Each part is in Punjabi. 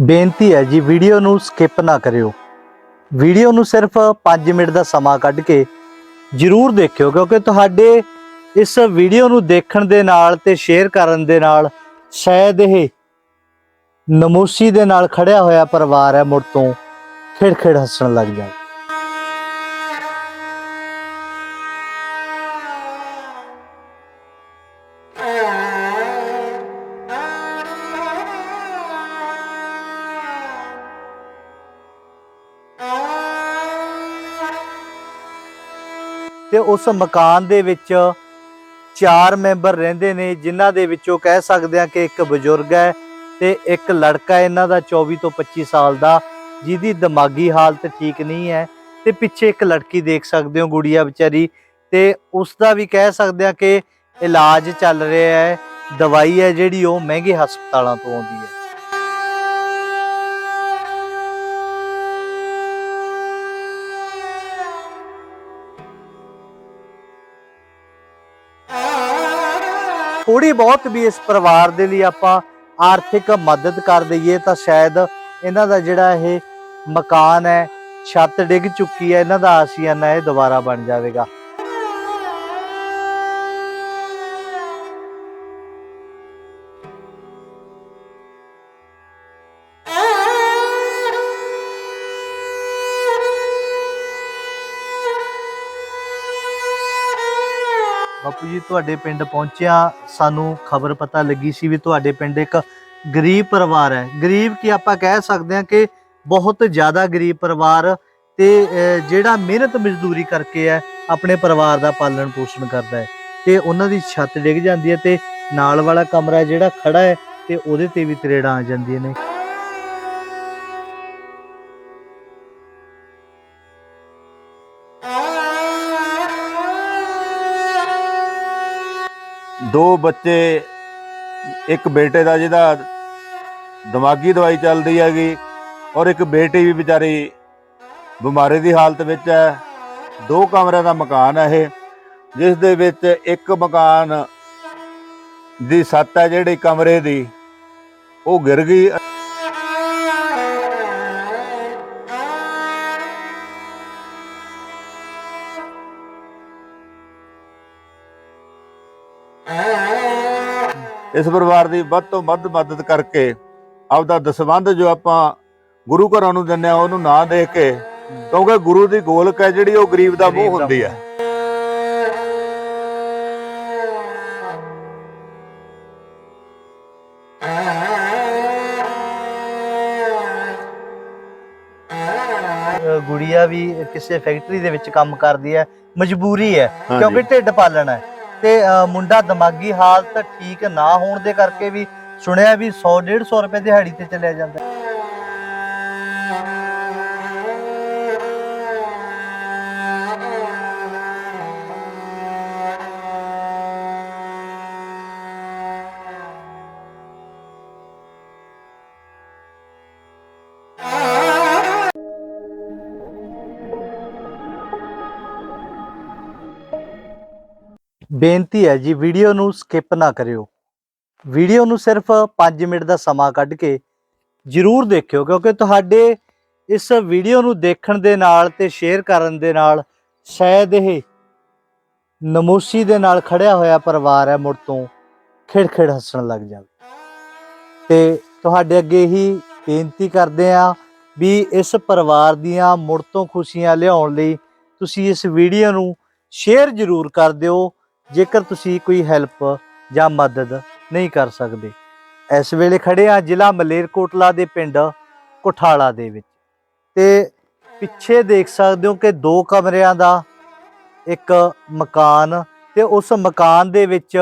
ਬੇਨਤੀ ਹੈ ਜੀ ਵੀਡੀਓ ਨੂੰ ਸਕਿਪ ਨਾ ਕਰਿਓ। ਵੀਡੀਓ ਨੂੰ ਸਿਰਫ 5 ਮਿੰਟ ਦਾ ਸਮਾਂ ਕੱਢ ਕੇ ਜਰੂਰ ਦੇਖਿਓ, ਕਿਉਂਕਿ ਤੁਹਾਡੇ ਇਸ ਵੀਡੀਓ ਨੂੰ ਦੇਖਣ ਦੇ ਨਾਲ ਤੇ ਸ਼ੇਅਰ ਕਰਨ ਦੇ ਨਾਲ ਸ਼ਾਇਦ ਇਹ ਨਮੋਸ਼ੀ ਦੇ ਨਾਲ ਖੜਿਆ ਹੋਇਆ ਪਰਿਵਾਰ ਹੈ, ਮੁੜ ਤੋਂ ਖਿੜਖਿੜ ਹੱਸਣ ਲੱਗ ਜਾਏ। ਉਸ ਮਕਾਨ ਦੇ ਵਿੱਚ ਚਾਰ ਮੈਂਬਰ ਰਹਿੰਦੇ ਨੇ, ਜਿਨ੍ਹਾਂ ਦੇ ਵਿੱਚੋਂ ਕਹਿ ਸਕਦੇ ਆ ਕਿ ਇੱਕ ਬਜ਼ੁਰਗ ਹੈ ਤੇ ਇੱਕ ਲੜਕਾ ਇਹਨਾਂ ਦਾ 24 ਤੋਂ 25 ਸਾਲ ਦਾ, ਜਿਹਦੀ ਦਿਮਾਗੀ ਹਾਲਤ ਠੀਕ ਨਹੀਂ ਹੈ ਤੇ ਪਿੱਛੇ ਇੱਕ ਲੜਕੀ ਦੇਖ ਸਕਦੇ ਹੋ ਗੁੜੀਆ ਵਿਚਾਰੀ ਤੇ ਉਸ ਦਾ ਵੀ ਕਹਿ ਸਕਦੇ ਆ ਕਿ ਇਲਾਜ ਚੱਲ ਰਿਹਾ ਹੈ, ਦਵਾਈ ਹੈ ਜਿਹੜੀ ਉਹ ਮਹਿੰਗੇ ਹਸਪਤਾਲਾਂ ਤੋਂ ਆਉਂਦੀ ਹੈ। ਥੋੜੀ ਬਹੁਤ ਵੀ ਇਸ ਪਰਿਵਾਰ ਦੇ ਲਈ ਆਪਾਂ ਆਰਥਿਕ ਮਦਦ ਕਰ ਦਈਏ, ਤਾਂ ਸ਼ਾਇਦ ਇਹਨਾਂ ਦਾ ਜਿਹੜਾ ਇਹ ਮਕਾਨ ਹੈ, ਛੱਤ ਡਿੱਗ ਚੁੱਕੀ ਹੈ, ਇਹਨਾਂ ਦਾ ਆਸੀਆਨਾ ਇਹ ਦੁਬਾਰਾ ਬਣ ਜਾਵੇਗਾ। ਬਾਪੂ ਜੀ, ਤੁਹਾਡੇ ਪਿੰਡ ਪਹੁੰਚਿਆ, ਸਾਨੂੰ ਖਬਰ ਪਤਾ ਲੱਗੀ ਸੀ ਵੀ ਤੁਹਾਡੇ ਪਿੰਡ ਇੱਕ ਗਰੀਬ ਪਰਿਵਾਰ ਹੈ। ਗਰੀਬ ਕੀ ਆਪਾਂ ਕਹਿ ਸਕਦੇ ਹਾਂ ਕਿ ਬਹੁਤ ਜ਼ਿਆਦਾ ਗਰੀਬ ਪਰਿਵਾਰ ਤੇ ਜਿਹੜਾ ਮਿਹਨਤ ਮਜ਼ਦੂਰੀ ਕਰਕੇ ਹੈ, ਆਪਣੇ ਪਰਿਵਾਰ ਦਾ ਪਾਲਣ ਪੋਸ਼ਣ ਕਰਦਾ ਹੈ। ਤੇ ਉਹਨਾਂ ਦੀ ਛੱਤ ਡਿੱਗ ਜਾਂਦੀ ਹੈ ਤੇ ਨਾਲ ਵਾਲਾ ਕਮਰਾ ਜਿਹੜਾ ਖੜਾ ਹੈ, ਤੇ ਉਹਦੇ ਤੇ ਵੀ ਤਰੇੜਾਂ ਆ ਜਾਂਦੀਆਂ ਨੇ। ਦੋ ਬੱਚੇ, ਇੱਕ ਬੇਟੇ ਦਾ ਜਿਹਦਾ ਦਿਮਾਗੀ ਦਵਾਈ ਚੱਲਦੀ ਹੈਗੀ ਔਰ ਇੱਕ ਬੇਟੀ ਵੀ ਵਿਚਾਰੀ ਬਿਮਾਰੀ ਦੀ ਹਾਲਤ ਵਿੱਚ ਹੈ। ਦੋ ਕਮਰਿਆਂ ਦਾ ਮਕਾਨ ਹੈ ਇਹ, ਜਿਸ ਦੇ ਵਿੱਚ ਇੱਕ ਮਕਾਨ ਦੀ ਛੱਤ ਹੈ ਜਿਹੜੀ ਕਮਰੇ ਦੀ, ਉਹ ਗਿਰ ਗਈ। ਇਸ ਪਰਿਵਾਰ ਦੀ ਵੱਧ ਤੋਂ ਵੱਧ ਮਦਦ ਕਰਕੇ ਆਪਦਾ ਦਸਵੰਧ ਜੋ ਆਪਾਂ ਗੁਰੂ ਘਰਾਂ ਨੂੰ ਦਿੰਦੇ ਆ ਉਹਨੂੰ ਨਾ ਦੇ ਕੇ ਕਿਉਂਕਿ ਗੁਰੂ ਦੀ ਗੋਲਕ ਹੈ ਜਿਹੜੀ ਉਹ ਗਰੀਬ ਦਾ ਮੂੰਹ ਹੁੰਦੀ ਹੈ ਗੁੜੀਆ ਵੀ ਕਿਸੇ ਫੈਕਟਰੀ ਦੇ ਵਿੱਚ ਕੰਮ ਕਰਦੀ ਹੈ ਮਜਬੂਰੀ ਹੈ। ਕਿਉਂਕਿ ਢਿੱਡ ਪਾਲਣਾ ਹੈ ਤੇ ਮੁੰਡਾ ਦਿਮਾਗੀ ਹਾਲਤ ਠੀਕ ਨਾ ਹੋਣ ਦੇ ਕਰਕੇ ਵੀ ਸੁਣਿਆ ਵੀ 100 150 ਰੁਪਏ ਦਿਹਾੜੀ ਤੇ ਚਲਿਆ ਜਾਂਦਾ। ਬੇਨਤੀ ਹੈ ਜੀ ਵੀਡੀਓ ਨੂੰ ਸਕਿਪ ਨਾ ਕਰਿਓ। ਵੀਡੀਓ ਨੂੰ ਸਿਰਫ 5 ਮਿੰਟ ਦਾ ਸਮਾਂ ਕੱਢ ਕੇ ਜਰੂਰ ਦੇਖਿਓ, ਕਿਉਂਕਿ ਤੁਹਾਡੇ ਇਸ ਵੀਡੀਓ ਨੂੰ ਦੇਖਣ ਦੇ ਨਾਲ ਤੇ ਸ਼ੇਅਰ ਕਰਨ ਦੇ ਨਾਲ ਸ਼ਾਇਦ ਇਹ ਨਮੋਸ਼ੀ ਦੇ ਨਾਲ ਖੜਿਆ ਹੋਇਆ ਪਰਿਵਾਰ ਹੈ, ਮੁੜ ਤੋਂ ਖਿੜਖਿੜ ਹੱਸਣ ਲੱਗ ਜਾਵੇ। ਤੇ ਤੁਹਾਡੇ ਅੱਗੇ ਹੀ ਬੇਨਤੀ ਕਰਦੇ ਆ ਵੀ ਇਸ ਪਰਿਵਾਰ ਦੀਆਂ ਮੁੜ ਤੋਂ ਖੁਸ਼ੀਆਂ ਲਿਆਉਣ ਲਈ ਤੁਸੀਂ ਇਸ ਵੀਡੀਓ ਨੂੰ ਸ਼ੇਅਰ ਜ਼ਰੂਰ ਕਰ ਦਿਓ। ਜੇਕਰ ਤੁਸੀਂ ਕੋਈ ਹੈਲਪ ਜਾਂ ਮਦਦ ਨਹੀਂ ਕਰ ਸਕਦੇ, ਇਸ ਵੇਲੇ ਖੜੇ ਆ ਜ਼ਿਲ੍ਹਾ ਮਲੇਰਕੋਟਲਾ ਦੇ ਪਿੰਡ ਕੋਠਾਲਾ ਦੇ ਵਿੱਚ। ਤੇ ਪਿੱਛੇ ਦੇਖ ਸਕਦੇ ਹੋ ਕਿ ਦੋ ਕਮਰਿਆਂ ਦਾ ਇੱਕ ਮਕਾਨ ਤੇ ਉਸ ਮਕਾਨ ਦੇ ਵਿੱਚ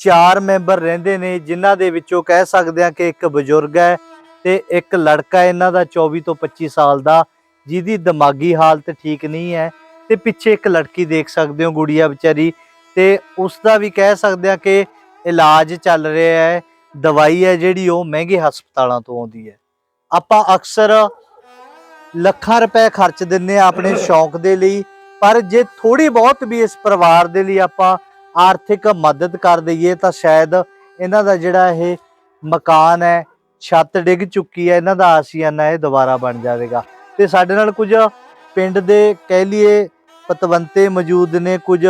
ਚਾਰ ਮੈਂਬਰ ਰਹਿੰਦੇ ਨੇ, ਜਿਨ੍ਹਾਂ ਦੇ ਵਿੱਚੋਂ ਕਹਿ ਸਕਦੇ ਆ ਕਿ ਇੱਕ ਬਜ਼ੁਰਗ ਹੈ ਤੇ ਇੱਕ ਲੜਕਾ ਇਹਨਾਂ ਦਾ 24 ਤੋਂ 25 ਸਾਲ ਦਾ, ਜਿਹਦੀ ਦਿਮਾਗੀ ਹਾਲਤ ਠੀਕ ਨਹੀਂ ਹੈ। ਤੇ ਪਿੱਛੇ ਇੱਕ ਲੜਕੀ ਦੇਖ ਸਕਦੇ ਹੋ, ਗੁੜੀਆ ਵਿਚਾਰੀ ਤੇ ਉਸ ਦਾ ਵੀ ਕਹਿ ਸਕਦੇ ਆ ਕਿ ਇਲਾਜ ਚੱਲ ਰਿਹਾ ਹੈ, ਦਵਾਈ ਹੈ ਜਿਹੜੀ ਉਹ ਮਹਿੰਗੇ ਹਸਪਤਾਲਾਂ ਤੋਂ ਆਉਂਦੀ ਹੈ। ਆਪਾਂ ਅਕਸਰ ਲੱਖਾਂ ਰੁਪਏ ਖਰਚ ਦਿੰਨੇ ਆ ਆਪਣੇ ਸ਼ੌਂਕ ਦੇ ਲਈ, ਪਰ ਜੇ ਥੋੜੀ ਬਹੁਤ ਵੀ ਇਸ ਪਰਿਵਾਰ ਦੇ ਲਈ ਆਪਾਂ ਆਰਥਿਕ ਮਦਦ ਕਰ ਦਈਏ ਤਾਂ ਸ਼ਾਇਦ ਇਹਨਾਂ ਦਾ ਜਿਹੜਾ ਇਹ ਮਕਾਨ ਹੈ, ਛੱਤ ਡਿੱਗ ਚੁੱਕੀ ਹੈ, ਇਹਨਾਂ ਦਾ ਆਸੀਆਨਾ ਇਹ ਦੁਬਾਰਾ ਬਣ ਜਾਵੇਗਾ। ਤੇ ਸਾਡੇ ਨਾਲ ਕੁਝ ਪਿੰਡ ਦੇ ਕਹਿ ਲਈਏ ਪਤਵੰਤੇ ਮੌਜੂਦ ਨੇ, ਕੁਝ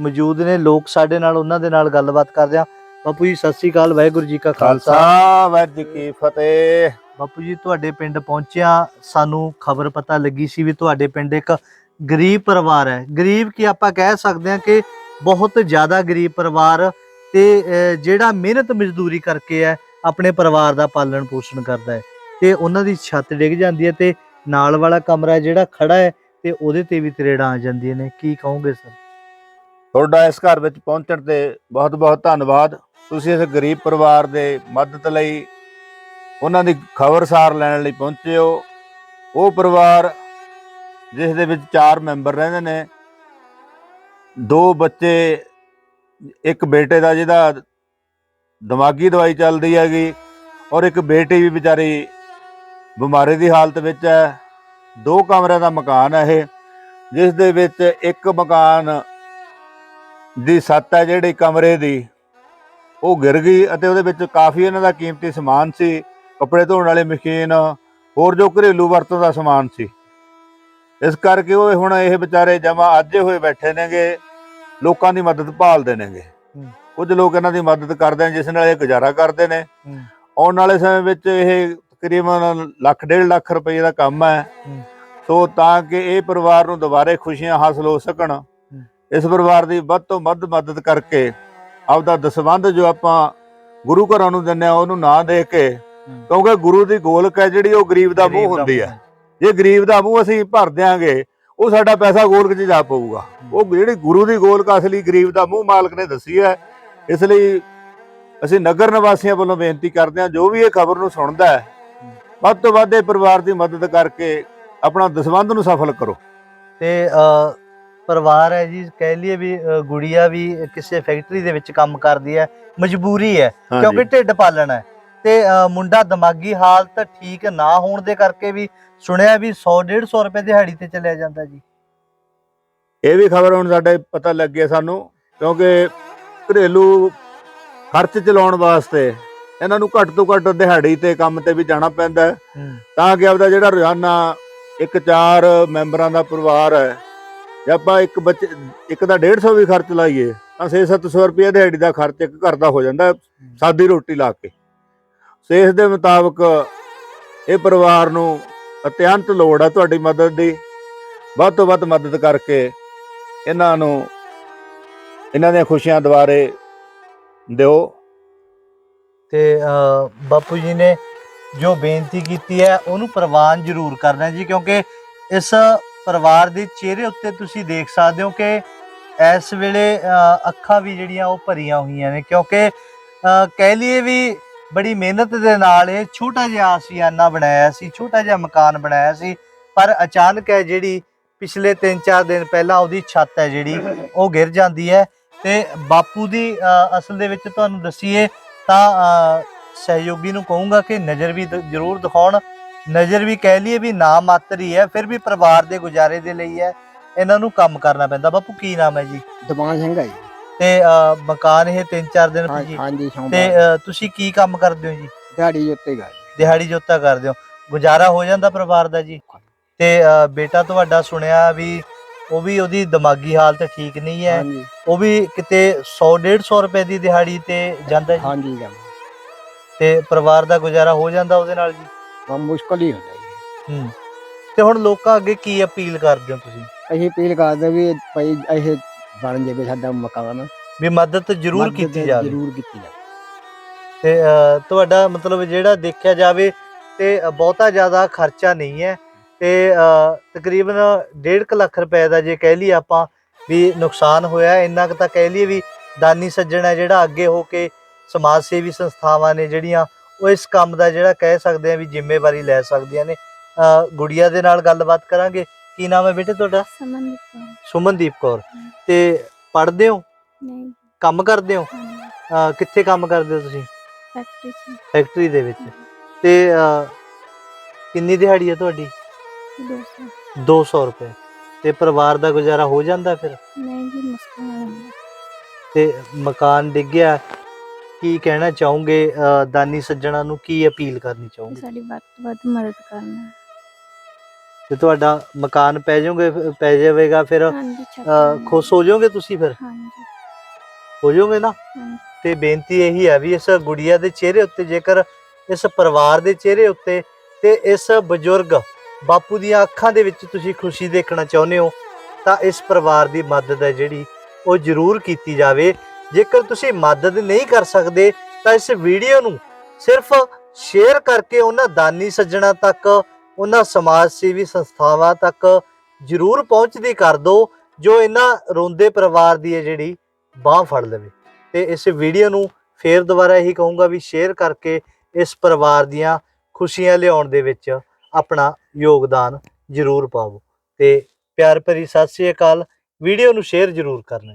ਮੌਜੂਦ ਨੇ ਲੋਕ ਸਾਡੇ ਨਾਲ ਉਹਨਾਂ ਦੇ ਨਾਲ ਗੱਲਬਾਤ ਕਰਦੇ ਆ ਬਾਪੂ ਜੀ ਸਤਿ ਸ੍ਰੀ ਅਕਾਲ ਵਾਹਿਗੁਰੂ ਜੀ ਕਾ ਖਾਲਸਾ। ਵਾਹਿਗੁਰੂ ਜੀ ਕੀ ਫਤਿਹ। ਬਾਪੂ ਜੀ ਤੁਹਾਡੇ ਪਿੰਡ ਪਹੁੰਚਿਆ ਸਾਨੂੰ ਖਬਰ ਪਤਾ ਲੱਗੀ ਸੀ ਵੀ ਤੁਹਾਡੇ ਪਿੰਡ ਇੱਕ ਗਰੀਬ ਪਰਿਵਾਰ ਹੈ। ਗਰੀਬ ਕੀ ਆਪਾਂ ਕਹਿ ਸਕਦੇ ਹਾਂ ਕਿ ਬਹੁਤ ਜ਼ਿਆਦਾ ਗਰੀਬ ਪਰਿਵਾਰ ਤੇ ਜਿਹੜਾ ਮਿਹਨਤ ਮਜ਼ਦੂਰੀ ਕਰਕੇ ਹੈ ਆਪਣੇ ਪਰਿਵਾਰ ਦਾ ਪਾਲਣ ਪੋਸ਼ਣ ਕਰਦਾ ਹੈ। ਤੇ ਉਹਨਾਂ ਦੀ ਛੱਤ ਡਿੱਗ ਜਾਂਦੀ ਹੈ ਤੇ ਨਾਲ ਵਾਲਾ ਕਮਰਾ ਜਿਹੜਾ ਖੜਾ ਹੈ ਤੇ ਉਹਦੇ ਤੇ ਵੀ ਤਰੇੜਾਂ ਆ ਜਾਂਦੀਆਂ ਨੇ। ਕੀ ਕਹੋਗੇ ਸਰ? ਤੁਹਾਡਾ ਇਸ ਘਰ ਵਿੱਚ ਪਹੁੰਚਣ ਤੇ ਬਹੁਤ ਬਹੁਤ ਧੰਨਵਾਦ। ਤੁਸੀਂ ਇਸ ਗਰੀਬ ਪਰਿਵਾਰ ਦੇ ਮਦਦ ਲਈ ਉਹਨਾਂ ਦੀ ਖਬਰਸਾਰ ਲੈਣ ਲਈ ਪਹੁੰਚੇ ਹੋ। ਉਹ ਪਰਿਵਾਰ ਜਿਸ ਦੇ ਵਿੱਚ ਚਾਰ ਮੈਂਬਰ ਰਹਿੰਦੇ ਨੇ। ਦੋ ਬੱਚੇ, ਇੱਕ ਬੇਟੇ ਦਾ ਜਿਹਦਾ ਦਿਮਾਗੀ ਦਵਾਈ ਚੱਲਦੀ ਹੈਗੀ ਔਰ ਇੱਕ ਬੇਟੀ ਵੀ ਵਿਚਾਰੀ ਬਿਮਾਰੀ ਦੀ ਹਾਲਤ ਵਿੱਚ ਹੈ। ਦੋ ਕਮਰਿਆਂ ਦਾ ਮਕਾਨ ਹੈ ਇਹ, ਜਿਸ ਦੇ ਵਿੱਚ ਇੱਕ ਮਕਾਨ ਦੀ ਛੱਤ ਹੈ ਜਿਹੜੀ ਕਮਰੇ ਦੀ ਉਹ ਗਿਰ ਗਈ ਅਤੇ ਉਹਦੇ ਵਿੱਚ ਕਾਫੀ ਇਹਨਾਂ ਦਾ ਕੀਮਤੀ ਸਮਾਨ ਸੀ ਕੱਪੜੇ ਧੋਣ ਵਾਲੀ ਮਸ਼ੀਨ ਹੋਰ ਜੋ ਘਰੇਲੂ ਵਰਤੋਂ ਦਾ ਸਮਾਨ ਸੀ ਇਸ ਕਰਕੇ ਉਹ ਹੁਣ ਇਹ ਵਿਚਾਰੇ ਜਮਾ ਅੱਜੇ ਹੋਏ ਬੈਠੇ ਨੇਗੇ ਲੋਕਾਂ ਦੀ ਮਦਦ ਭਾਲਦੇ ਨੇਗੇ। ਕੁਝ ਲੋਕ ਇਹਨਾਂ ਦੀ ਮਦਦ ਕਰਦੇ ਨੇ ਜਿਸ ਨਾਲ ਇਹ ਗੁਜ਼ਾਰਾ ਕਰਦੇ ਨੇ। ਆਉਣ ਵਾਲੇ ਸਮੇਂ ਵਿੱਚ ਇਹ ਤਕਰੀਬਨ ਲੱਖ ਡੇਢ ਲੱਖ ਰੁਪਏ ਦਾ ਕੰਮ ਹੂੰ। ਸੋ ਤਾਂ ਕਿ ਇਹ ਪਰਿਵਾਰ ਨੂੰ ਦੁਬਾਰੇ ਖੁਸ਼ੀਆਂ ਹਾਸਲ ਹੋ ਸਕਣ ਇਸ ਪਰਿਵਾਰ ਦੀ ਵੱਧ ਤੋਂ ਵੱਧ ਮਦਦ ਕਰਕੇ ਆਪਦਾ ਦਸਵੰਧ ਜੋ ਆਪਾਂ ਗੁਰੂ ਘਰਾਂ ਨੂੰ ਦਿੰਦੇ ਆ ਉਹਨੂੰ ਨਾ ਦੇ ਕੇ ਕਿਉਂਕਿ ਗੁਰੂ ਦੀ ਗੋਲਕ ਹੈ ਜਿਹੜੀ ਉਹ ਗਰੀਬ ਦਾ ਮੂੰਹ ਹੁੰਦੀ ਹੈ। ਜੇ ਗਰੀਬ ਦਾ ਮੂੰਹ ਅਸੀਂ ਭਰ ਦਿਆਂਗੇ ਉਹ ਸਾਡਾ ਪੈਸਾ ਗੋਲਕ 'ਚ ਜਾ ਪਊਗਾ। ਉਹ ਜਿਹੜੀ ਗੁਰੂ ਦੀ ਗੋਲਕ ਅਸਲੀ ਗਰੀਬ ਦਾ ਮੂੰਹ ਮਾਲਕ ਨੇ ਦੱਸੀ ਹੈ ਇਸ ਲਈ ਅਸੀਂ ਨਗਰ ਨਿਵਾਸੀਆਂ ਵੱਲੋਂ ਬੇਨਤੀ ਕਰਦੇ ਹਾਂ ਜੋ ਵੀ ਇਹ ਖਬਰ ਨੂੰ ਸੁਣਦਾ ਹੈ ਵੱਧ ਤੋਂ ਵੱਧ ਇਹ ਪਰਿਵਾਰ ਦੀ ਮਦਦ ਕਰਕੇ ਆਪਣਾ ਦਸਵੰਧ ਨੂੰ ਸਫਲ ਕਰੋ। ਤੇ ਪਰਿਵਾਰ ਹੈ ਜੀ ਕਹਿ ਲਈਏ ਵੀ ਅ, ਗੁੜੀਆ ਵੀ ਕਿਸੇ ਫੈਕਟਰੀ ਦੇ ਵਿੱਚ ਕੰਮ ਕਰਦੀ ਹੈ ਮਜਬੂਰੀ ਹੈ ਕਿਉਂਕਿ ਢਿੱਡ ਪਾਲਣਾ ਹੈ। ਤੇ ਅ, ਮੁੰਡਾ ਦਿਮਾਗੀ ਹਾਲਤ ਠੀਕ ਨਾ ਹੋਣ ਦੇ ਕਰਕੇ ਵੀ ਸੁਣਿਆ ਵੀ 100 150 ਰੁਪਏ ਦਿਹਾੜੀ ਤੇ ਚਲਿਆ ਜਾਂਦਾ ਜੀ। ਇਹ ਵੀ ਖਬਰ ਹੁਣ ਸਾਡੇ ਪਤਾ ਲੱਗਿਆ ਸਾਨੂੰ ਕਿਉਂਕਿ ਘਰੇਲੂ ਖਰਚ ਚਲਾਉਣ ਵਾਸਤੇ ਇਹਨਾਂ ਨੂੰ ਘੱਟ ਤੋਂ ਘੱਟ ਦਿਹਾੜੀ ਤੇ ਕੰਮ ਤੇ ਵੀ ਜਾਣਾ ਪੈਂਦਾ ਹੈ। ਤਾਂ ਕਿ ਆਪਦਾ ਜਿਹੜਾ ਰੋਜ਼ਾਨਾ ਇੱਕ ਚਾਰ ਮੈਂਬਰਾਂ ਦਾ ਪਰਿਵਾਰ ਹੈ ਜੇ ਆਪਾਂ ਇੱਕ ਬੱਚੇ, ਇੱਕ ਦਾ 150 ਵੀ ਖਰਚ ਲਾਈਏ, ਤਾਂ 6-700 ਰੁਪਏ ਦਿਹਾੜੀ ਦਾ ਖਰਚ ਇੱਕ ਘਰ ਦਾ ਹੋ ਜਾਂਦਾ, ਸਾਦੀ ਰੋਟੀ ਲਾ ਕੇ। ਸੋ ਇਸ ਦੇ ਮੁਤਾਬਕ ਇਹ ਪਰਿਵਾਰ ਨੂੰ ਅਤਿਅੰਤ ਲੋੜ ਹੈ ਤੁਹਾਡੀ ਮਦਦ ਦੀ, ਵੱਧ ਤੋਂ ਵੱਧ ਮਦਦ ਕਰਕੇ ਇਹਨਾਂ ਨੂੰ, ਇਹਨਾਂ ਦੀਆਂ ਖੁਸ਼ੀਆਂ ਦੁਆਰੇ ਦਿਓ। ਤੇ ਬਾਪੂ ਜੀ ਨੇ ਜੋ ਬੇਨਤੀ ਕੀਤੀ ਹੈ, ਉਹਨੂੰ ਪ੍ਰਵਾਨ ਜ਼ਰੂਰ ਕਰਨਾ ਜੀ, ਕਿਉਂਕਿ ਇਸ ਪਰਿਵਾਰ ਦੇ ਚਿਹਰੇ ਉੱਤੇ ਤੁਸੀਂ ਦੇਖ ਸਕਦੇ ਹੋ ਕਿ ਇਸ ਵੇਲੇ ਅੱਖਾਂ ਵੀ ਜਿਹੜੀਆਂ ਉਹ ਭਰੀਆਂ ਹੋਈਆਂ ਨੇ, ਕਿਉਂਕਿ ਕਹਿ ਲਈਏ ਵੀ ਬੜੀ ਮਿਹਨਤ ਦੇ ਨਾਲ ਇਹ ਛੋਟਾ ਜਿਹਾ ਆਸੀਆਨਾ ਬਣਾਇਆ ਸੀ, ਛੋਟਾ ਜਿਹਾ ਮਕਾਨ ਬਣਾਇਆ ਸੀ, ਪਰ ਅਚਾਨਕ ਹੈ ਜਿਹੜੀ ਪਿਛਲੇ 3-4 ਦਿਨ ਪਹਿਲਾਂ ਉਹਦੀ ਛੱਤ ਹੈ ਜਿਹੜੀ, ਉਹ ਗਿਰ ਜਾਂਦੀ ਹੈ। ਤੇ ਬਾਪੂ ਦੀ ਅਸਲ ਦੇ ਵਿੱਚ ਤੁਹਾਨੂੰ ਦੱਸੀਏ ਤਾਂ ਸਹਿਯੋਗੀ ਨੂੰ ਕਹੂੰਗਾ ਕਿ ਨਜ਼ਰ ਵੀ ਜ਼ਰੂਰ ਦਿਖਾਉਣ। ਨਜ਼ਰ ਵੀ ਕਹਿ ਲਈਏ ਵੀ ਨਾ ਮਾਤਰ ਹੀ ਹੈ ਫਿਰ ਵੀ ਪਰਿਵਾਰ ਦੇ ਗੁਜ਼ਾਰੇ ਦੇ ਲਈ ਹੈ ਇਹਨਾਂ ਨੂੰ ਕੰਮ ਕਰਨਾ ਪੈਂਦਾ। ਬਾਪੂ ਕੀ ਨਾਮ ਹੈ ਜੀ? ਦਮਾਨ ਸਿੰਘ ਹੈ ਜੀ। ਤੇ ਅ, ਮਕਾਨ ਇਹ 3-4 ਦਿਨ ਹਾਂ- ਜੀ ਹਾਂਜੀ ਸ਼ੌਂਕ ਤੇ ਅ, ਤੁਸੀਂ ਕੀ ਕੰਮ ਕਰਦੇ ਹੋ ਜੀ? ਦਿਹਾੜੀ ਉੱਤੇ ਗਾ ਦਿਹਾੜੀ ਜੋਤਾ ਕਰਦੇ ਹੋ। ਗੁਜ਼ਾਰਾ ਹੋ ਜਾਂਦਾ ਪਰਿਵਾਰ ਦਾ ਜੀ? ਤੇ ਅ, ਬੇਟਾ ਤੁਹਾਡਾ ਸੁਣਿਆ ਵੀ ਉਹ ਵੀ ਉਹਦੀ ਦਿਮਾਗੀ ਹਾਲਤ ਠੀਕ ਨਹੀਂ ਹੈ। ਹਾਂਜੀ। ਉਹ ਵੀ ਕਿਤੇ 100 150 ਰੁਪਏ ਦੀ ਦਿਹਾੜੀ ਤੇ ਜਾਂਦਾ ਜੀ? ਹਾਂਜੀ। ਤੇ ਪਰਿਵਾਰ ਦਾ ਗੁਜ਼ਾਰਾ ਹੋ ਜਾਂਦਾ ਉਹਦੇ ਨਾਲ ਜੀ? ਬਹੁਤ ਮੁਸ਼ਕਲ ਹੀ ਹੁੰਦਾ ਜੀ। ਹੂੰ। ਤੇ ਹੁਣ ਲੋਕਾਂ ਅੱਗੇ ਕੀ ਅਪੀਲ ਕਰਦੇ ਹੋ ਤੁਸੀਂ? ਅਸੀਂ ਅਪੀਲ ਕਰਦੇ ਵੀ ਭਾਈ ਇਹ ਬਣ ਜਾਵੇ ਸਾਡਾ ਮਕਾਨ। ਵੀ ਮਦਦ ਜ਼ਰੂਰ ਮਦਦ ਕੀਤੀ ਜਾਵੇ। ਜ਼ਰੂਰ ਕੀਤੀ ਜਾਵੇ। ਤੇ ਅ, ਤੁਹਾਡਾ ਮਤਲਬ ਜਿਹੜਾ ਦੇਖਿਆ ਜਾਵੇ ਤੇ ਅ, ਬਹੁਤਾ ਜ਼ਿਆਦਾ ਖਰਚਾ ਨਹੀਂ ਹੈ ਤੇ ਅ, ਤਕਰੀਬਨ 1.5 ਲੱਖ ਰੁਪਏ ਦਾ ਜੇ ਕਹਿ ਲਈਏ ਆਪਾਂ ਵੀ ਨੁਕਸਾਨ ਹੋਇਆ ਹੈ, ਇੰਨਾ ਕੁ ਤਾਂ ਕਹਿ ਲਈਏ ਵੀ ਦਾਨੀ ਸੱਜਣ ਹੈ ਜਿਹੜਾ ਅੱਗੇ ਹੋ ਕੇ ਸਮਾਜ ਸੇਵੀ ਸੰਸਥਾਵਾਂ ਨੇ ਜਿਹੜੀਆਂ ਉਹ ਇਸ ਕੰਮ ਦਾ ਜਿਹੜਾ ਕਹਿ ਸਕਦੇ ਆ ਵੀ ਜ਼ਿੰਮੇਵਾਰੀ ਲੈ ਸਕਦੀਆਂ ਨੇ। ਗੁੜੀਆ ਦੇ ਨਾਲ ਗੱਲਬਾਤ ਕਰਾਂਗੇ। ਕੀ ਨਾਮ ਹੈ ਬੇਟੇ ਤੁਹਾਡਾ? ਕੌਰ। ਸੁਮਨਦੀਪ ਕੌਰ। ਹਮ। ਤੇ ਪੜ੍ਹਦੇ ਹੋ? ਨਹੀਂ। ਕੰਮ ਕਰਦੇ ਹੋ? ਕਿੱਥੇ ਕੰਮ ਕਰਦੇ ਹੋ ਤੁਸੀਂ? ਫੈਕਟਰੀ ਚ। ਫੈਕਟਰੀ ਦੇ ਵਿੱਚ। ਤੇ ਕਿੰਨੀ ਦਿਹਾੜੀ ਹੈ ਤੁਹਾਡੀ? 200 200 ਰੁਪਏ। ਤੇ ਪਰਿਵਾਰ ਦਾ ਗੁਜ਼ਾਰਾ ਹੋ ਜਾਂਦਾ ਫਿਰ? ਨਹੀਂ ਜੀ ਮੁਸ਼ਕਿਲ ਤੇ ਮਕਾਨ ਡਿੱਗਿਆ ਕੀ ਕਹਿਣਾ ਚਾਹੋਗੇ ਅ, ਦਾਨੀ ਸੱਜਣਾ ਨੂੰ ਕੀ ਅਪੀਲ ਕਰਨੀ ਚਾਹੋਗੇ? ਸਾਡੀ ਵੱਧ ਤੋਂ ਵੱਧ ਮਦਦ ਕਰਨਾ। ਤੇ ਤੁਹਾਡਾ ਮਕਾਨ ਪੈ ਜਾਓਗੇ ਪੈ ਜਾਵੇਗਾ ਫਿਰ ਹਾਂਜੀ ਛੱਤ ਅ, ਬਣਾਉਣੀ। ਖੁਸ਼ ਹੋ ਜਾਓਗੇ ਤੁਸੀਂ ਫਿਰ? ਹਾਂਜੀ। ਹੋ ਜਾਓਗੇ ਨਾ? ਹਾਂਜੀ। ਤੇ ਬੇਨਤੀ ਇਹੀ ਹੈ ਵੀ ਇਸ ਗੁੜੀਆ ਦੇ ਚਿਹਰੇ ਉੱਤੇ ਜੇਕਰ ਇਸ ਪਰਿਵਾਰ ਦੇ ਚਿਹਰੇ ਉੱਤੇ ਤੇ ਇਸ ਬਜ਼ੁਰਗ ਬਾਪੂ ਦੀਆਂ ਅੱਖਾਂ ਦੇ ਵਿੱਚ ਤੁਸੀਂ ਖੁਸ਼ੀ ਦੇਖਣਾ ਚਾਹੁੰਦੇ ਹੋ ਤਾਂ ਇਸ ਪਰਿਵਾਰ ਦੀ ਮਦਦ ਹੈ ਜਿਹੜੀ ਉਹ ਜ਼ਰੂਰ ਕੀਤੀ ਜਾਵੇ। ਜੇਕਰ ਤੁਸੀਂ ਮਦਦ ਨਹੀਂ ਕਰ ਸਕਦੇ ਤਾਂ ਇਸ ਵੀਡੀਓ ਨੂੰ ਸਿਰਫ ਸ਼ੇਅਰ ਕਰਕੇ ਉਹਨਾਂ ਦਾਨੀ ਸੱਜਣਾ ਤੱਕ, ਉਹਨਾਂ ਸਮਾਜ ਸੇਵੀ ਸੰਸਥਾਵਾਂ ਤੱਕ ਜ਼ਰੂਰ ਪਹੁੰਚਦੀ ਕਰ ਦਿਓ ਜੋ ਇਹਨਾਂ ਰੋਂਦੇ ਪਰਿਵਾਰ ਦੀ ਹੈ ਜਿਹੜੀ ਬਾਹ ਫੜ ਲਵੇ। ਤੇ ਇਸ ਵੀਡੀਓ ਨੂੰ ਫੇਰ ਦੁਬਾਰਾ ਇਹੀ ਕਹੂੰਗਾ ਵੀ ਸ਼ੇਅਰ ਕਰਕੇ ਇਸ ਪਰਿਵਾਰ ਦੀਆਂ ਖੁਸ਼ੀਆਂ ਲਿਆਉਣ ਦੇ ਵਿੱਚ ਆਪਣਾ ਯੋਗਦਾਨ ਜ਼ਰੂਰ ਪਾਵੋ ਤੇ ਪਿਆਰ ਭਰੀ ਸਤਿ ਸ੍ਰੀ ਅਕਾਲ। ਵੀਡੀਓ ਨੂੰ ਸ਼ੇਅਰ ਜ਼ਰੂਰ ਕਰਨਾ